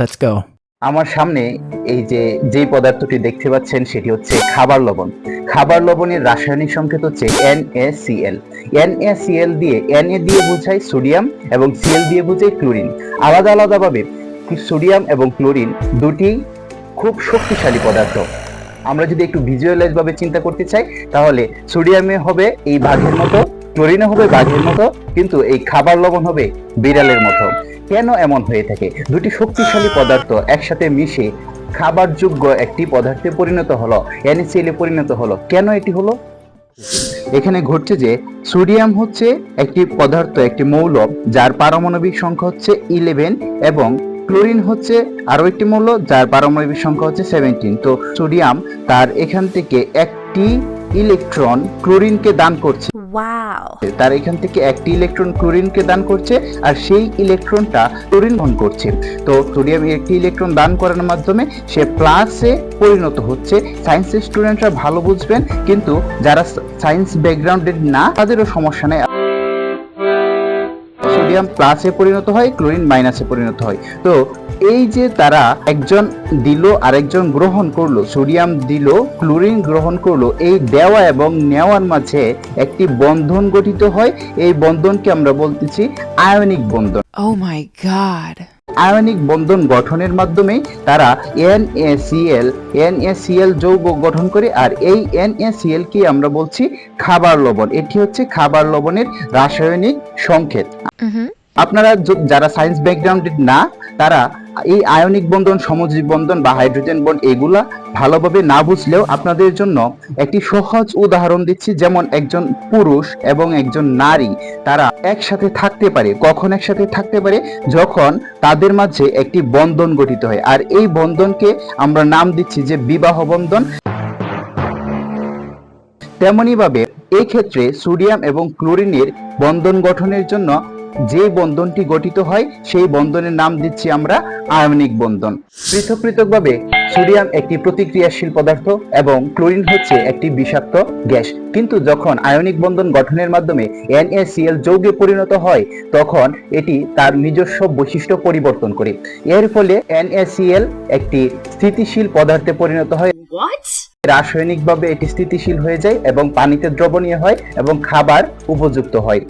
Let's go. আমার সামনে এই যে যে পদার্থটি দেখতে পাচ্ছেন, সেটি হচ্ছে খাবার লবণ। খাবার লবণের রাসায়নিক সংকেত হচ্ছে NaCl NaCl দিয়ে Na দিয়ে বোঝায় সোডিয়াম এবং Cl দিয়ে বোঝায় ক্লোরিন। আলাদা আলাদাভাবে সোডিয়াম এবং ক্লোরিন দুটি খুব শক্তিশালী পদার্থ। আমরা যদি একটু ভিজুয়ালাইজ ভাবে চিন্তা করতে চাই, তাহলে সোডিয়ামে হবে এই বাঘের মতো, ক্লোরিনে হবে বাঘের মতো, কিন্তু এই খাবার লবণ হবে বিড়ালের মতো। কেন এমন হয়ে থাকে? দুটি শক্তিশালী পদার্থ একসাথে মিশে খাবার যোগ্য একটি পদার্থে পরিণত হলো NaCl এ পরিণত হলো। কেন এটি হলো? এখানে ঘটছে যে সোডিয়াম হচ্ছে একটি পদার্থ, একটি মৌল, যার পারমাণবিক সংখ্যা হচ্ছে ইলেভেন এবং ক্লোরিন হচ্ছে আরও একটি মৌল, যার পারমাণবিক সংখ্যা হচ্ছে সেভেন্টিন তো সোডিয়াম তার এখান থেকে একটি ইলেকট্রন ক্লোরিনকে দান করছে। তার এখান থেকে একটি ইলেকট্রন ক্লোরিনকে দান করছে আর সেই ইলেকট্রনটা ক্লোরিন বহন করছে। তো সোডিয়াম একটি ইলেকট্রন দান করার মাধ্যমে সে প্লাসে পরিণত হচ্ছে। সায়েন্সের স্টুডেন্টরা ভালো বুঝবেন কিন্তু যারা সায়েন্স ব্যাকগ্রাউন্ডের না তাদেরও সমস্যা নেই। সোডিয়াম প্লাসে পরিণত হয় ক্লোরিন মাইনাসে পরিণত হয়। তো এই যে তারা একজন দিল, আরেকজন গ্রহণ করল সোডিয়াম দিল ক্লোরিন গ্রহণ করল, এই দেওয়া এবং নেওয়ার মাঝে একটি বন্ধন গঠিত হয়। এই বন্ধনকে আমরা বলতেছি আয়নিক বন্ধন। ও মাই god. আয়নিক বন্ধন গঠনের মাধ্যমে তারা এনএসিএল এনএসিএল যৌগ গঠন করে আর এই এনএসিএল কি আমরা বলছি? খাবার লবণ। এটি হচ্ছে খাবার লবণের রাসায়নিক সংকেত. আপনারা যারা সায়েন্স ব্যাকগ্রাউন্ডের না তারা এই আয়নিক বন্ধন সমজীব বন্ধন বা হাইড্রোজেন বন্ড এগুলা ভালোভাবে না বুঝলেও আপনাদের জন্য একটি সহজ উদাহরণ দিচ্ছি। যেমন একজন পুরুষ এবং একজন নারী, তারা একসাথে থাকতে পারে, কখন একসাথে থাকতে পারে? যখন তাদের মাঝে একটি বন্ধন গঠিত হয়। আর এই বন্ধনকে আমরা নাম দিচ্ছি যে বিবাহ বন্ধন। তেমনি ভাবে এই ক্ষেত্রে সোডিয়াম এবং ক্লোরিনের বন্ধন গঠনের জন্য যে বন্ধনটি গঠিত হয় সেই বন্ধনের নাম দিচ্ছি আমরা আয়নিক বন্ধন। পৃথক পৃথকভাবে সোডিয়াম একটি প্রতিক্রিয়াশীল পদার্থ এবং ক্লোরিন হচ্ছে একটি বিষাক্ত গ্যাস। কিন্তু যখন আয়নিক বন্ধন গঠনের মাধ্যমে NaCl যৌগে পরিণত হয় তখন এটি তার নিজস্ব বৈশিষ্ট্য পরিবর্তন করে। এর ফলে NaCl একটি স্থিতিশীল পদার্থে পরিণত হয়। রাসায়নিকভাবে এটি স্থিতিশীল হয়ে যায় এবং পানিতে দ্রবণীয় হয় এবং খাবার উপযুক্ত হয়।